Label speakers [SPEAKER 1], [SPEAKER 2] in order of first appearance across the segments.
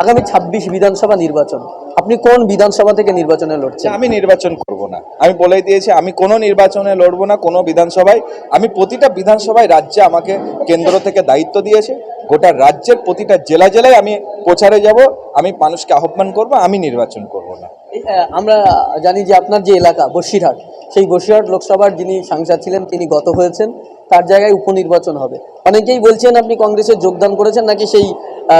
[SPEAKER 1] আগামী ছাব্বিশ বিধানসভা নির্বাচন আপনি কোন বিধানসভা থেকে নির্বাচনে লড়ছেন?
[SPEAKER 2] আমি নির্বাচন করব না। আমি বলে দিয়েছি আমি কোনো নির্বাচনে লড়বো না কোনো বিধানসভায়। আমি প্রতিটা বিধানসভায় রাজ্যে আমাকে কেন্দ্র থেকে দায়িত্ব দিয়েছে। গোটা রাজ্যের প্রতিটা জেলা জেলায় আমি প্রচারে যাব আমি মানুষকে আহ্বান করব আমি নির্বাচন করব না।
[SPEAKER 1] আমরা জানি যে আপনার যে এলাকা বসিরহাট সেই বসিরহাট লোকসভার যিনি সাংসদ ছিলেন তিনি গত হয়েছেন। তার জায়গায় উপনির্বাচন হবে। অনেকেই বলছেন আপনি কংগ্রেসে যোগদান করেছেন নাকি সেই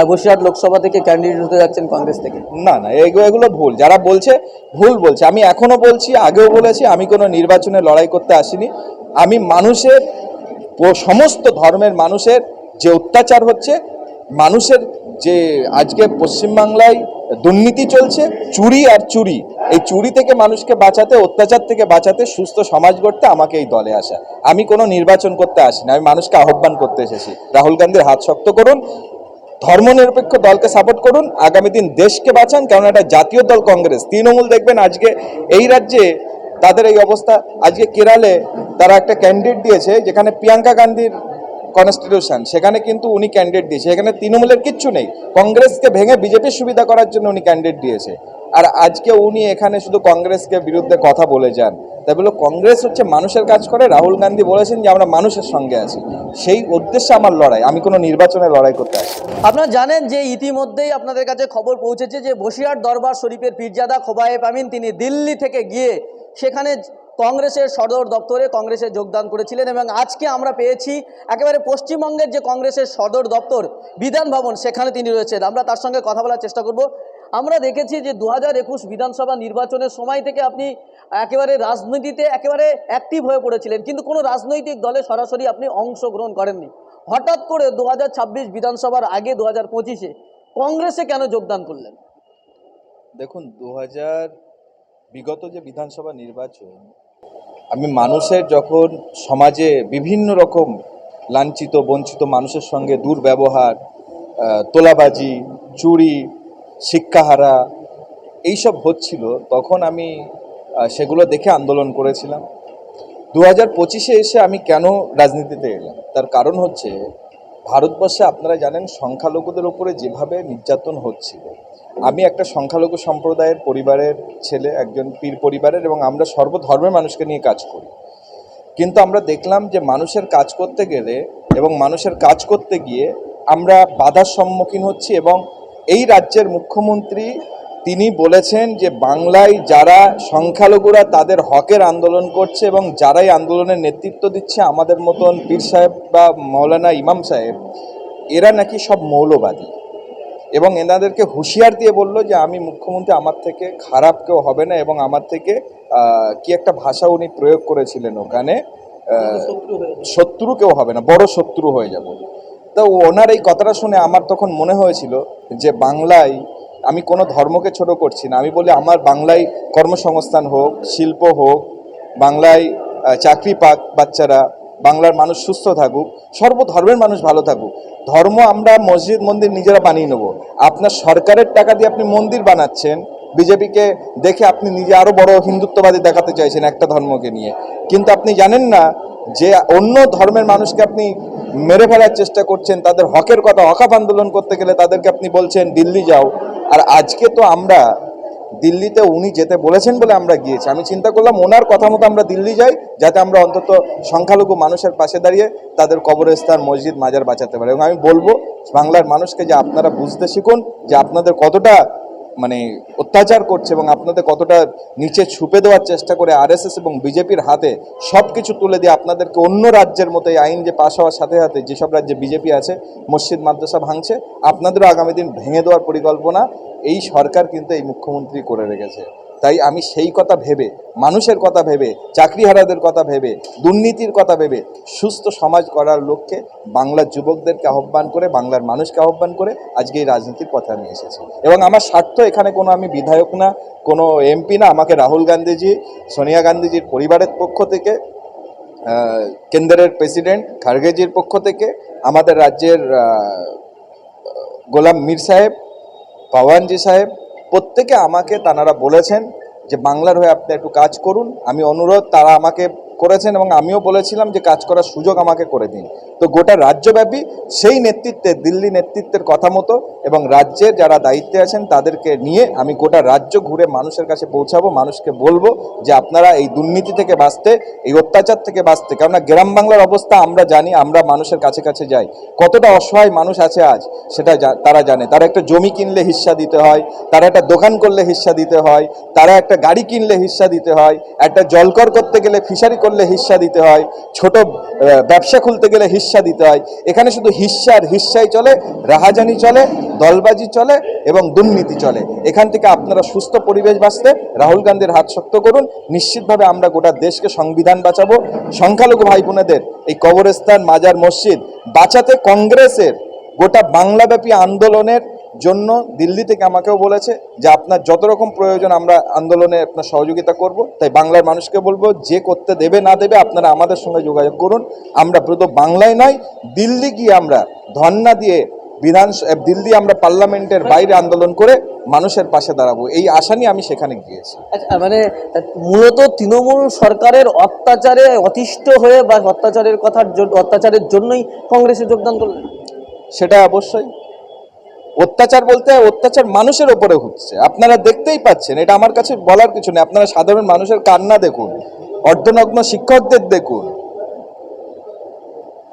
[SPEAKER 1] বসিরহাট লোকসভা থেকে ক্যান্ডিডেট হতে যাচ্ছেন কংগ্রেস থেকে।
[SPEAKER 2] না না এগুলো ভুল। যারা বলছে, ভুল বলছে। আমি এখনও বলছি, আগেও বলেছি, আমি কোনো নির্বাচনে লড়াই করতে আসিনি। আমি মানুষের সমস্ত ধর্মের মানুষের যে অত্যাচার হচ্ছে, মানুষের যে আজকে পশ্চিমবাংলায় দুর্নীতি চলছে, চুরি আর চুরি, এই চুরি থেকে মানুষকে বাঁচাতে, অত্যাচার থেকে বাঁচাতে সুস্থ সমাজ গড়তে আমাকে এই দলে আসা। আমি কোনো নির্বাচন করতে আসিনি। আমি মানুষকে আহ্বান করতে এসেছি। রাহুল গান্ধীর হাত শক্ত করুন। ধর্মনিরপেক্ষ দলকে সাপোর্ট করুন। আগামী দিন দেশকে বাঁচান কারণ এটা জাতীয় দল কংগ্রেস। তৃণমূল দেখবেন আজকে এই রাজ্যে তাদের এই অবস্থা। আজকে কেরালে তারা একটা ক্যান্ডিডেট দিয়েছে, যেখানে প্রিয়াঙ্কা গান্ধীর কনস্টিটিউশন সেখানে কিন্তু উনি ক্যান্ডিডেট দিয়েছে। এখানে তৃণমূলের কিচ্ছু নেই। কংগ্রেসকে ভেঙে বিজেপির সুবিধা করার জন্য উনি ক্যান্ডিডেট দিয়েছে। আর আজকে উনি এখানে শুধু কংগ্রেসকে বিরুদ্ধে কথা বলে যান। তাই বলে কংগ্রেস হচ্ছে মানুষের কাজ করে। রাহুল গান্ধী বলেছেন যে, আমরা মানুষের সঙ্গে আছি। সেই উদ্দেশ্যে আমার লড়াই। আমি কোনো নির্বাচনে লড়াই করতে আসি
[SPEAKER 1] আপনারা জানেন যে ইতিমধ্যেই আপনাদের কাছে খবর পৌঁছেছে যে, বসিরহাট দরবার শরীফের পীরজাদা খোবায়েব আমিন, তিনি দিল্লি থেকে গিয়ে সেখানে কংগ্রেসের সদর দপ্তরে কংগ্রেসে যোগদান করেছিলেন এবং আজকে আমরা পেয়েছি একেবারে পশ্চিমবঙ্গের যে কংগ্রেসের সদর দপ্তর, বিধান ভবন, সেখানে তিনি রয়েছেন। আমরা তার সঙ্গে কথা বলার চেষ্টা করব। আমরা দেখেছি যে দু একুশ বিধানসভা নির্বাচনের সময় থেকে আপনি একেবারে রাজনীতিতে একেবারে অ্যাক্টিভ হয়ে পড়েছিলেন, কিন্তু কোনো রাজনৈতিক দলে সরাসরি আপনি অংশগ্রহণ করেননি। হঠাৎ করে দু হাজার ছাব্বিশ বিধানসভার আগে দু হাজার কংগ্রেসে কেন যোগদান করলেন?
[SPEAKER 2] দেখুন দু হাজার বিগত যে বিধানসভা নির্বাচন, আমি মানুষের যখন সমাজে বিভিন্ন রকম লাঞ্ছিত, বঞ্চিত মানুষের সঙ্গে দুর্ব্যবহার তোলাবাজি, চুরি, শিক্ষাহারা এইসব হচ্ছিল, তখন আমি সেগুলো দেখে আন্দোলন করেছিলাম। দু হাজার পঁচিশে এসে আমি কেন রাজনীতিতে এলাম? তার কারণ হচ্ছে, ভারতবর্ষে আপনারা জানেন, সংখ্যালঘুদের উপরে যেভাবে নির্যাতন হচ্ছিল আমি একটা সংখ্যালঘু সম্প্রদায়ের পরিবারের ছেলে, একজন পীর পরিবারের এবং আমরা সর্বধর্মের মানুষকে নিয়ে কাজ করি। কিন্তু আমরা দেখলাম যে মানুষের কাজ করতে গেলে এবং মানুষের কাজ করতে গিয়ে আমরা বাধার সম্মুখীন হচ্ছি এবং এই রাজ্যের মুখ্যমন্ত্রী তিনি বলেছেন যে বাংলায় যারা সংখ্যালঘুরা তাদের হকের আন্দোলন করছে এবং যারাই আন্দোলনের নেতৃত্ব দিচ্ছে আমাদের মতন পীর সাহেব বা মৌলানা ইমাম সাহেব, এরা নাকি সব মৌলবাদী। এবং এনাদেরকে হুঁশিয়ার দিয়ে বলল যে আমি মুখ্যমন্ত্রী আমার থেকে খারাপ কেউ হবে না এবং আমার থেকে কি একটা ভাষা উনি প্রয়োগ করেছিলেন ওখানে শত্রু কেউ হবে না বড় শত্রু হয়ে যাব। তো ওনার এই কথাটা শুনে আমার তখন মনে হয়েছিল যে বাংলায় আমি কোনো ধর্মকে ছোট করছি না। আমি বলি আমার বাংলায় কর্মসংস্থান হোক শিল্প হোক বাংলায় চাকরি পাক বাচ্চারা বাংলার মানুষ সুস্থ থাকুক, সর্বধর্মের মানুষ ভালো থাকুক। ধর্ম আমরা মসজিদ, মন্দির নিজেরা বানিয়ে নেব। আপনার সরকারের টাকা দিয়ে আপনি মন্দির বানাচ্ছেন, বিজেপিকে দেখে আপনি নিজে আরও বড় হিন্দুত্ববাদী দেখাতে চাইছেন একটা ধর্মকে নিয়ে। কিন্তু আপনি জানেন না যে অন্য ধর্মের মানুষকে আপনি মেরে ফেলার চেষ্টা করছেন, তাদের হকের কথা হকাপ আন্দোলন করতে গেলে তাদেরকে আপনি বলছেন, দিল্লি যাও। আর আজকে তো আমরা দিল্লিতে উনি যেতে বলেছেন বলে আমরা গিয়েছি। আমি চিন্তা করলাম ওনার কথা মতো আমরা দিল্লি যাই, যাতে আমরা অন্তত সংখ্যালঘু মানুষের পাশে দাঁড়িয়ে তাদের কবরস্থান, মসজিদ, মাজার বাঁচাতে পারি। এবং আমি বলব, বাংলার মানুষকে যে আপনারা বুঝতে শিখুন, যে আপনাদের কতটা মানে অত্যাচার করছে এবং আপনাদের কতটা নিচে ছুপে দেওয়ার চেষ্টা করে আরএসএস এবং বিজেপির হাতে সব কিছু তুলে দিয়ে আপনাদেরকে অন্য রাজ্যের মতো এই আইন যে পাশ হওয়ার সাথে সাথে যেসব রাজ্যে বিজেপি আছে, মসজিদ, মাদ্রাসা ভাঙছে, আপনাদেরও আগামী দিন ভেঙে দেওয়ার পরিকল্পনা এই সরকার কিন্তু এই মুখ্যমন্ত্রী করে রেখেছে। তাই আমি সেই কথা ভেবে, মানুষের কথা ভেবে, চাকরিহারাদের কথা ভেবে, দুর্নীতির কথা ভেবে, সুস্থ সমাজ করার লক্ষ্যে বাংলার যুবকদেরকে আহ্বান করে, বাংলার মানুষকে আহ্বান করে আজকে এই রাজনীতির পথে আমি এসেছি। এবং আমার স্বার্থ এখানে কোনো আমি বিধায়ক না, কোনো এমপি না, আমাকে রাহুল গান্ধীজি, সোনিয়া গান্ধীজির পরিবারের পক্ষ থেকে কেন্দ্রের প্রেসিডেন্ট খার্গেজির পক্ষ থেকে, আমাদের রাজ্যের গোলাম মীর সাহেব, পাওয়ানজি সাহেব প্রত্যেকে আমাকে তানারা বলেছেন যে বাংলার হয়ে আপনি একটু কাজ করুন। আমি অনুরোধ, তারা আমাকে করেছেন এবং আমিও বলেছিলাম যে কাজ করার সুযোগ আমাকে করে দিন। তো গোটা রাজ্যব্যাপী সেই নেতৃত্বে, দিল্লি নেতৃত্বের কথা মতো এবং রাজ্যের যারা দায়িত্বে আছেন তাদেরকে নিয়ে আমি গোটা রাজ্য ঘুরে মানুষের কাছে পৌঁছাবো, মানুষকে বলব যে আপনারা এই দুর্নীতি থেকে বাঁচতে, এই অত্যাচার থেকে বাঁচতে, কেননা গ্রাম বাংলার অবস্থা আমরা জানি, আমরা মানুষের কাছে কাছে যাই। কতটা অসহায় মানুষ আছে আজ, সেটা তারা জানে। তারা একটা জমি কিনলে হিস্সা দিতে হয়, তারা একটা দোকান করলে হিস্সা দিতে হয়, তারা একটা গাড়ি কিনলে হিস্সা দিতে হয়, একটা জলকর করতে গেলে ফিশারি করলে হিস্সা দিতে হয়, ছোট ব্যবসা খুলতে গেলে হিস্সা দিতে হয়। এখানে শুধু হিস্সার হিস্সাই চলে, রাহাজানি চলে, দলবাজি চলে এবং দুর্নীতি চলে। এখান থেকে আপনারা সুস্থ পরিবেশ বাঁচতে রাহুল গান্ধীর হাত শক্ত করুন। নিশ্চিতভাবে আমরা গোটা দেশকে সংবিধান বাঁচাবো। সংখ্যালঘু ভাই বোনেদের এই কবরস্থান, মাজার মসজিদ বাঁচাতে কংগ্রেসের গোটা বাংলাব্যাপী আন্দোলনের জন্য দিল্লি থেকে আমাকেও বলেছে যে আপনার যত রকম প্রয়োজন আমরা আন্দোলনে আপনার সহযোগিতা করব। তাই বাংলার মানুষকে বলব যে করতে দেবে না দেবে আপনারা আমাদের সঙ্গে যোগাযোগ করুন। আমরা প্রত বাংলায় নয় দিল্লি গিয়ে আমরা ধর্না দিয়ে বিধান দিল্লি আমরা পার্লামেন্টের বাইরে আন্দোলন করে মানুষের পাশে দাঁড়াবো। এই আশা নিয়ে আমি সেখানে গিয়েছি।
[SPEAKER 1] আচ্ছা মানে মূলত তৃণমূল সরকারের অত্যাচারে অতিষ্ঠ হয়ে বা অত্যাচারের কথার অত্যাচারের জন্যই কংগ্রেসে যোগদান করলেন?
[SPEAKER 2] সেটা অবশ্যই। অত্যাচার বলতে অত্যাচার মানুষের ওপরে হচ্ছে। আপনারা দেখতেই পাচ্ছেন, এটা আমার কাছে বলার কিছু নেই। আপনারা সাধারণ মানুষের কান্না দেখুন, অর্ধনগ্ন শিক্ষকদের দেখুন,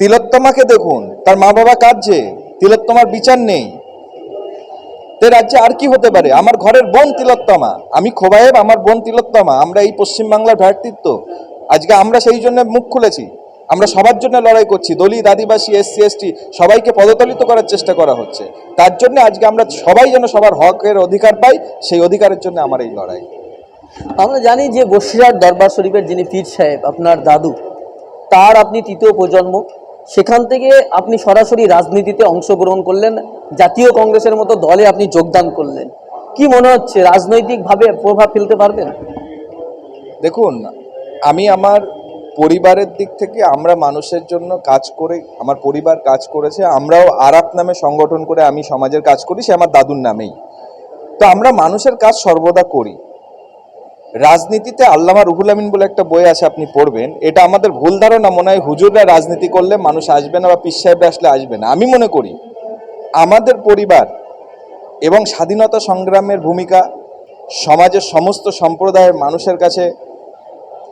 [SPEAKER 2] তিলোত্তমাকে দেখুন, তার মা বাবা কাঁদছে, তিলোত্তমার বিচার নেই। তে রাজ্যে আর কি হতে পারে? আমার ঘরের বোন তিলোত্তমা, আমি খোবায়েব, আমার বোন তিলোত্তমা, আমরা এই পশ্চিমবাংলার ভ্রাতৃত্ব। আজকে আমরা সেই জন্য মুখ খুলেছি। আমরা সবার জন্য লড়াই করছি দলিত আদিবাসী এসসি এসটি সবাইকে পদতলিত করার চেষ্টা করা হচ্ছে। তার জন্য আজকে আমরা সবাই যেন সবার হকের অধিকার পাই সেই অধিকারের জন্য আমার এই লড়াই।
[SPEAKER 1] আমরা জানি যে বসিরহাট দরবার শরীফের যিনি পীর সাহেব আপনার দাদু তার আপনি তৃতীয় প্রজন্ম। সেখান থেকে আপনি সরাসরি রাজনীতিতে অংশগ্রহণ করলেন জাতীয় কংগ্রেসের মতো দলে আপনি যোগদান করলেন। কি মনে হচ্ছে রাজনৈতিকভাবে প্রভাব ফেলতে পারবেন?
[SPEAKER 2] দেখুন আমি আমার পরিবারের দিক থেকে আমরা মানুষের জন্য কাজ করে, আমার পরিবার কাজ করেছে, আমরাও আরাপ নামে সংগঠন করে আমি সমাজের কাজ করি, সে আমার দাদুর নামেই। তো আমরা মানুষের কাজ সর্বদা করি। রাজনীতিতে আল্লামা রুহুল আমিন বলে একটা বই আছে, আপনি পড়বেন। এটা আমাদের ভুল ধারণা, মনে হয় হুজুররা রাজনীতি করলে মানুষ আসবে না বা পিস সাহেবরা আসলে আসবে না। আমি মনে করি, আমাদের পরিবার এবং স্বাধীনতা সংগ্রামের ভূমিকা সমাজের সমস্ত সম্প্রদায়ের মানুষের কাছে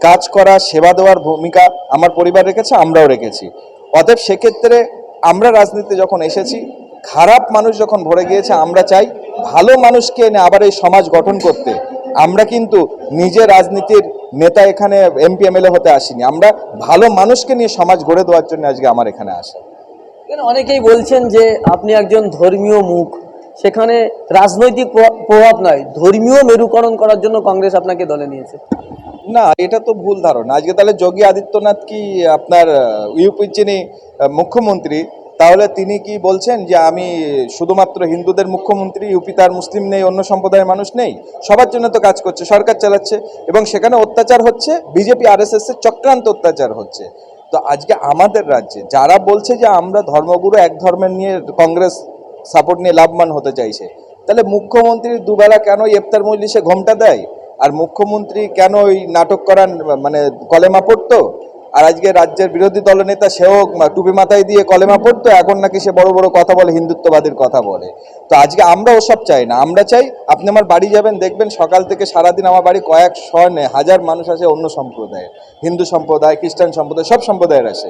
[SPEAKER 2] কাজ করা, সেবা দেওয়ার ভূমিকা আমার পরিবার রেখেছে, আমরাও রেখেছি। অতএব সেক্ষেত্রে আমরা রাজনীতিতে যখন এসেছি, খারাপ মানুষ যখন ভরে গিয়েছে, আমরা চাই ভালো মানুষকে এনে আবার এই সমাজ গঠন করতে। আমরা কিন্তু নিজে রাজনীতির নেতা এখানে এমপি, এমএলএ হতে আসিনি। আমরা ভালো মানুষকে নিয়ে সমাজ গড়ে দেওয়ার জন্য আজকে আমার এখানে আসা।
[SPEAKER 1] অনেকেই বলছেন যে আপনি একজন ধর্মীয় মুখ। সেখানে রাজনৈতিক প্র- প্রভাব নয়। ধর্মীয় মেরুকরণ করার জন্য কংগ্রেস আপনাকে দলে নিয়েছে।
[SPEAKER 2] না, এটা তো ভুল ধারণা। আজকে তাহলে যোগী আদিত্যনাথ কি আপনার ইউপির যিনি মুখ্যমন্ত্রী, তাহলে তিনি কি বলছেন যে আমি শুধুমাত্র হিন্দুদের মুখ্যমন্ত্রী, ইউপি তার মুসলিম নেই, অন্য সম্প্রদায়ের মানুষ নেই? সবার জন্য তো কাজ করছে, সরকার চালাচ্ছে এবং সেখানে অত্যাচার হচ্ছে, বিজেপি আর এস এর চক্রান্ত অত্যাচার হচ্ছে। তো আজকে আমাদের রাজ্যে যারা বলছে যে আমরা ধর্মগুরু এক ধর্মের নিয়ে কংগ্রেস সাপোর্ট নিয়ে লাভবান হতে চাইছে, তাহলে মুখ্যমন্ত্রী দুবেলা কেন ইফতার মজলিসে ঘোমটা দেয়? আর মুখ্যমন্ত্রী কেন ওই নাটক করান মানে কলেমা পড়তো? আর আজকে রাজ্যের বিরোধী দলনেতা সেও টুপি মাথায় দিয়ে কলেমা পড়তো, এখন নাকি সে বড় বড় কথা বলে, হিন্দুত্ববাদীর কথা বলে। তো আজকে আমরা ওসব চাই না, আমরা চাই আপনি আমার বাড়ি যাবেন, দেখবেন সকাল থেকে সারাদিন আমার বাড়ি কয়েক শনে হাজার মানুষ আছে অন্য সম্প্রদায়ের, হিন্দু সম্প্রদায়, খ্রিস্টান সম্প্রদায়, সব সম্প্রদায়ের আসে।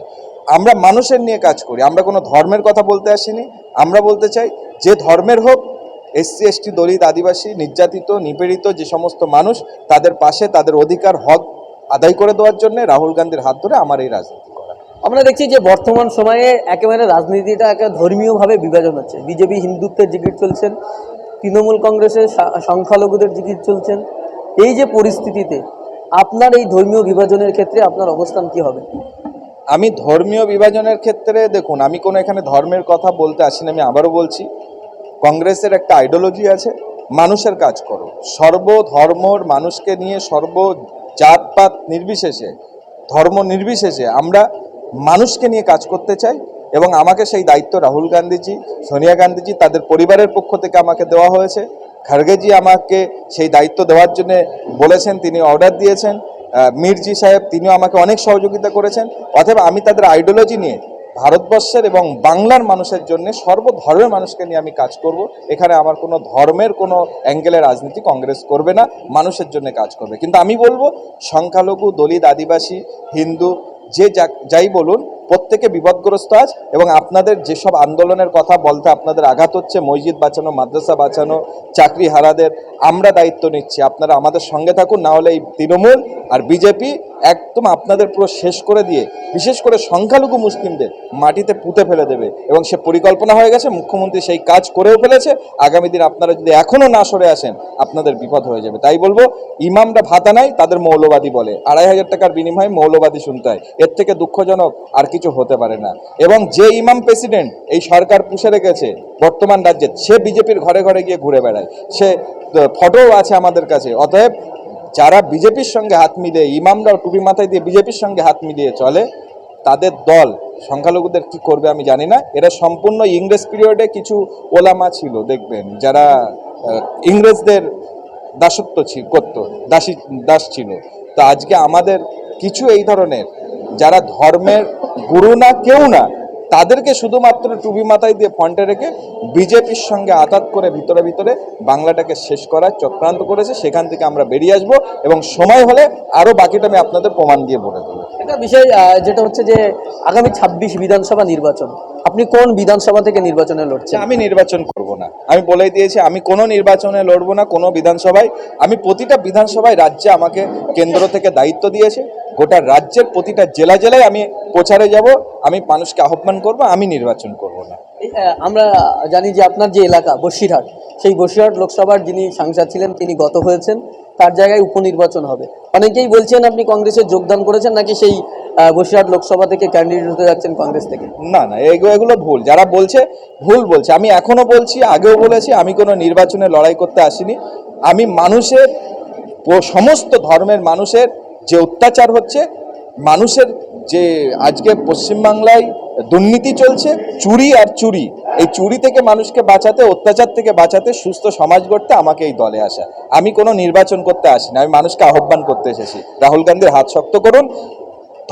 [SPEAKER 2] আমরা মানুষের নিয়ে কাজ করি, আমরা কোনো ধর্মের কথা বলতে আসিনি। আমরা বলতে চাই যে ধর্মের হোক এসসি এসটি দলিত আদিবাসী নির্যাতিত নিপীড়িত যে সমস্ত মানুষ তাদের পাশে তাদের অধিকার হক আদায় করে দেওয়ার জন্য রাহুল গান্ধীর হাত ধরে আমার এই রাজনীতি করা।
[SPEAKER 1] আমরা দেখছি যে বর্তমান সময়ে একেবারে রাজনীতিটা একটা ধর্মীয়ভাবে বিভাজন হচ্ছে। বিজেপি হিন্দুত্বের জিকির চলছেন তৃণমূল কংগ্রেসের সংখ্যালঘুদের জিকির চলছেন। এই যে পরিস্থিতিতে আপনার এই ধর্মীয় বিভাজনের ক্ষেত্রে আপনার অবস্থান কি হবে?
[SPEAKER 2] আমি ধর্মীয় বিভাজনের ক্ষেত্রে দেখুন আমি কোনো এখানে ধর্মের কথা বলতে আসিনি আমি আবারও বলছি। কংগ্রেসের একটা আইডিওলজি আছে, মানুষের কাজ করো। সর্ব ধর্মর মানুষকে নিয়ে সর্ব জাতপাত নির্বিশেষে, ধর্ম নির্বিশেষে আমরা মানুষকে নিয়ে কাজ করতে চাই এবং আমাকে সেই দায়িত্ব রাহুল গান্ধীজি, সোনিয়া গান্ধীজি তাদের পরিবারের পক্ষ থেকে আমাকে দেওয়া হয়েছে। খার্গেজি আমাকে সেই দায়িত্ব দেওয়ার জন্য বলেছেন, তিনি অর্ডার দিয়েছেন। মির্জি সাহেব, তিনিও আমাকে অনেক সহযোগিতা করেছেন। অথবা আমি তাদের আইডিওলজি নিয়ে ভারতবর্ষের এবং বাংলার মানুষের জন্য সর্বধর্মের মানুষকে নিয়ে আমি কাজ করব। এখানে আমার কোনো ধর্মের কোনো অ্যাঙ্গেলের রাজনীতি কংগ্রেস করবে না, মানুষের জন্য কাজ করবে। কিন্তু আমি বলব, সংখ্যালঘু, দলিত, আদিবাসী, হিন্দু যা- যাই বলুন প্রত্যেকে বিপদগ্রস্ত আজ এবং আপনাদের যেসব আন্দোলনের কথা বলতে আপনাদের আঘাত হচ্ছে, মসজিদ বাঁচানো, মাদ্রাসা বাঁচানো, চাকরি হারাদের, আমরা দায়িত্ব নিচ্ছি। আপনারা আমাদের সঙ্গে থাকুন, না হলে এই তৃণমূল আর বিজেপি একদম আপনাদের পুরো শেষ করে দিয়ে, বিশেষ করে সংখ্যালঘু মুসলিমদের মাটিতে পুঁতে ফেলে দেবে এবং সে পরিকল্পনা হয়ে গেছে, মুখ্যমন্ত্রী সেই কাজ করেও ফেলেছে। আগামী দিন আপনারা যদি এখনও না সরে আসেন, আপনাদের বিপদ হয়ে যাবে। তাই বলব, ইমামরা ভাতা নাই, তাদের মৌলবাদী বলে। আড়াই হাজার টাকার বিনিময়ে মৌলবাদী শুনতে হয়। এর থেকে দুঃখজনক আর কিছু হতে পারে না। এবং যে ইমাম প্রেসিডেন্ট এই সরকার পুষে রেখেছে বর্তমান রাজ্যে, সে বিজেপির ঘরে ঘরে গিয়ে ঘুরে বেড়ায়। সে ফটোও আছে আমাদের কাছে। অতএব যারা বিজেপির সঙ্গে হাত মিলিয়ে, ইমামরা টুপি মাথায় দিয়ে বিজেপির সঙ্গে হাত মিলিয়ে চলে, তাদের দল সংখ্যালঘুদের কি করবে আমি জানি না। এরা সম্পূর্ণ ইংরেজ পিরিয়ডে কিছু ওলামা ছিল, দেখবেন। যারা ইংরেজদের দাসত্ব ছিল করতো, দাসী, দাস ছিল। তো আজকে আমাদের কিছু এই ধরনের যারা ধর্মের গুরু না, কেউ না, তাদেরকে শুধুমাত্র টুবি মাথায় দিয়ে ফন্টে রেখে বিজেপির সঙ্গে আঘাত করে ভিতরে ভিতরে বাংলাটাকে শেষ করার চক্রান্ত করেছে, সেখান থেকে আমরা বেরিয়ে আসব এবং সময় হলে আরও বাকিটা আমি আপনাদের প্রমাণ দিয়ে বলে দেবো।
[SPEAKER 1] একটা বিষয় যেটা হচ্ছে যে আগামী ছাব্বিশ বিধানসভা নির্বাচন আপনি কোন বিধানসভা থেকে নির্বাচনে লড়ছেন?
[SPEAKER 2] আমি নির্বাচন করব না। আমি বলেই দিয়েছি আমি কোনো নির্বাচনে লড়বো না কোনো বিধানসভায়। আমি প্রতিটা বিধানসভায় রাজ্যে আমাকে কেন্দ্র থেকে দায়িত্ব দিয়েছে। গোটা রাজ্যের প্রতিটা জেলা জেলায় আমি প্রচারে যাব আমি মানুষকে আহ্বান করব আমি নির্বাচন করব না।
[SPEAKER 1] আমরা জানি যে আপনার যে এলাকা বসিরহাট সেই বসিরহাট লোকসভার যিনি সাংসদ ছিলেন তিনি গত হয়েছেন। তার জায়গায় উপনির্বাচন হবে। অনেকেই বলছেন আপনি কংগ্রেসে যোগদান করেছেন নাকি সেই বসিরহাট লোকসভা থেকে ক্যান্ডিডেট হতে যাচ্ছেন কংগ্রেস থেকে?
[SPEAKER 2] না না এগুলো এগুলো ভুল। যারা বলছে, ভুল বলছে। আমি এখনও বলছি, আগেও বলেছি, আমি কোনো নির্বাচনে লড়াই করতে আসিনি। আমি মানুষের সমস্ত ধর্মের মানুষের যে অত্যাচার হচ্ছে, মানুষের যে আজকে পশ্চিমবাংলায় দুর্নীতি চলছে, চুরি আর চুরি এই চুরি থেকে মানুষকে বাঁচাতে, অত্যাচার থেকে বাঁচাতে সুস্থ সমাজ গড়তে আমাকে এই দলে আসা। আমি কোনো নির্বাচন করতে আসি না আমি মানুষকে আহ্বান করতে এসেছি। রাহুল গান্ধীর হাত শক্ত করুন,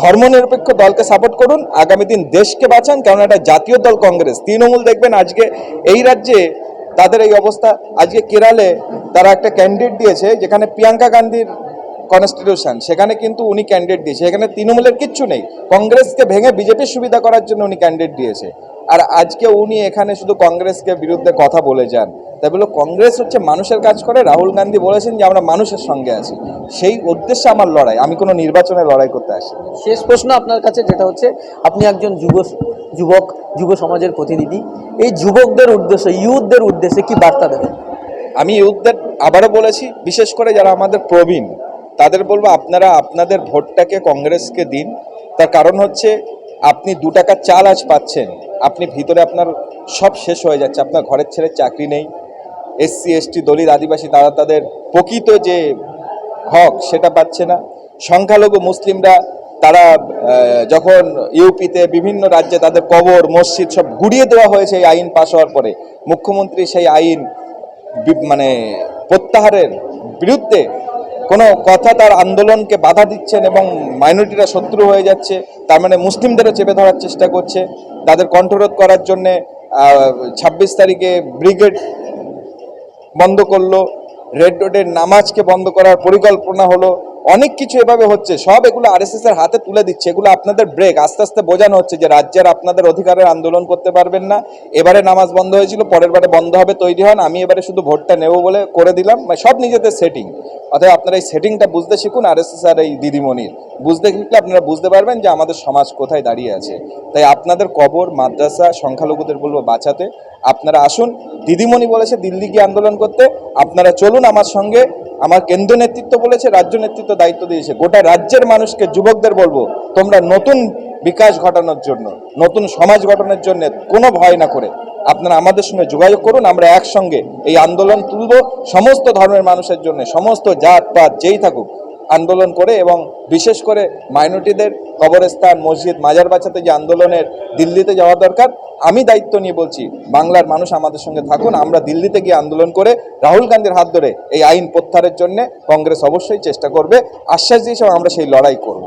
[SPEAKER 2] ধর্মনিরপেক্ষ দলকে সাপোর্ট করুন, আগামী দিন দেশকে বাঁচান কারণ এটা জাতীয় দল কংগ্রেস। তৃণমূল দেখবেন আজকে এই রাজ্যে তাদের এই অবস্থা। আজকে কেরালে তারা একটা ক্যান্ডিডেট দিয়েছে, যেখানে প্রিয়াঙ্কা গান্ধীর কনস্টিটিউশন সেখানে কিন্তু উনি ক্যান্ডিডেট দিয়েছে। এখানে তৃণমূলের কিচ্ছু নেই। কংগ্রেসকে ভেঙে বিজেপির সুবিধা করার জন্য উনি ক্যান্ডিডেট দিয়েছে। আর আজকে উনি এখানে শুধু কংগ্রেসকে বিরুদ্ধে কথা বলে যান। তাই বলো কংগ্রেস হচ্ছে মানুষের কাজ করে। রাহুল গান্ধী বলেছেন যে আমরা মানুষের সঙ্গে আছি। সেই উদ্দেশ্যে আমার লড়াই আমি কোনো নির্বাচনে লড়াই করতে আসি
[SPEAKER 1] শেষ প্রশ্ন আপনার কাছে যেটা হচ্ছে আপনি একজন যুব যুবক যুব সমাজের প্রতিনিধি। এই যুবকদের উদ্দেশ্যে ইউথদের উদ্দেশ্যে কি বার্তা দেবেন?
[SPEAKER 2] আমি ইউথদের আবারও বলেছি বিশেষ করে যারা আমাদের প্রবীণ তাদের বলব, আপনারা আপনাদের ভোটটাকে কংগ্রেসকে দিন। তার কারণ হচ্ছে, আপনি দু টাকা চাল আজ পাচ্ছেন। আপনি ভিতরে আপনার সব শেষ হয়ে যাচ্ছে। আপনার ঘরের ছেলে চাকরি নেই। এসসি, এসটি দলিত আদিবাসী, তারা তাদের প্রকৃত যে হক, সেটা পাচ্ছে না। সংখ্যালঘু মুসলিমরা, তারা যখন ইউপিতে বিভিন্ন রাজ্যে তাদের কবর, মসজিদ সব গুড়িয়ে দেওয়া হয়েছে এই আইন পাশ হওয়ার পরে, মুখ্যমন্ত্রী সেই আইন মানে প্রত্যাহারের বিরুদ্ধে কোনো কথা তার আন্দোলনকে বাধা দিচ্ছেন এবং মাইনরিটিরা শত্রু হয়ে যাচ্ছে, তার মানে মুসলিমদেরও চেপে ধরার চেষ্টা করছে। তাদের কণ্ঠরোধ করার জন্যে ছাব্বিশ তারিখে ব্রিগেড বন্ধ করল, রেড রোডের নামাজকে বন্ধ করার পরিকল্পনা হলো অনেক কিছু এভাবে হচ্ছে। সব এগুলো আরএসএস এর হাতে তুলে দিচ্ছে। এগুলো আপনাদের ব্রেক আস্তে আস্তে বোঝানো হচ্ছে যে রাজ্যের আপনাদের অধিকারের আন্দোলন করতে পারবেন না। এবারে নামাজ বন্ধ হয়েছিল, পরের বারে বন্ধ হবে, তৈরি হন। আমি এবারে শুধু ভোটটা নেব বলে করে দিলাম। মানে সব নিজেদের সেটিং অতএব আপনারা এই সেটিংটা বুঝতে শিখুন আরএসএস আর এই দিদিমণির। বুঝতে শিখলে আপনারা বুঝতে পারবেন যে আমাদের সমাজ কোথায় দাঁড়িয়ে আছে। তাই আপনাদের কবর, মাদ্রাসা, সংখ্যালঘুদের বলব বাঁচাতে আপনারা আসুন। দিদিমণি বলেছে দিল্লি গিয়ে আন্দোলন করতে। আপনারা চলুন আমার সঙ্গে। আমার কেন্দ্র নেতৃত্ব বলেছে, রাজ্য নেতৃত্ব দায়িত্ব দিয়েছে। গোটা রাজ্যের মানুষকে, যুবকদের বলব, তোমরা নতুন বিকাশ ঘটানোর জন্য, নতুন সমাজ গঠনের জন্য কোনো ভয় না করে। আপনারা আমাদের সঙ্গে যোগাযোগ করুন, আমরা একসঙ্গে এই আন্দোলন তুলব। সমস্ত ধর্মের মানুষের জন্য, সমস্ত জাত পাত যেই থাকুক আন্দোলন করে এবং বিশেষ করে মাইনরিটিদের কবরস্থান মসজিদ মাজার বাঁচাতে যে আন্দোলনের দিল্লিতে যাওয়া দরকার, আমি দায়িত্ব নিয়ে বলছি, বাংলার মানুষ আমাদের সঙ্গে থাকুন, আমরা দিল্লিতে গিয়ে আন্দোলন করে রাহুল গান্ধীর হাত ধরে এই আইন প্রত্যাহারের জন্য কংগ্রেস অবশ্যই চেষ্টা করবে। আশ্বাস দিয়েছে আমরা সেই লড়াই করব।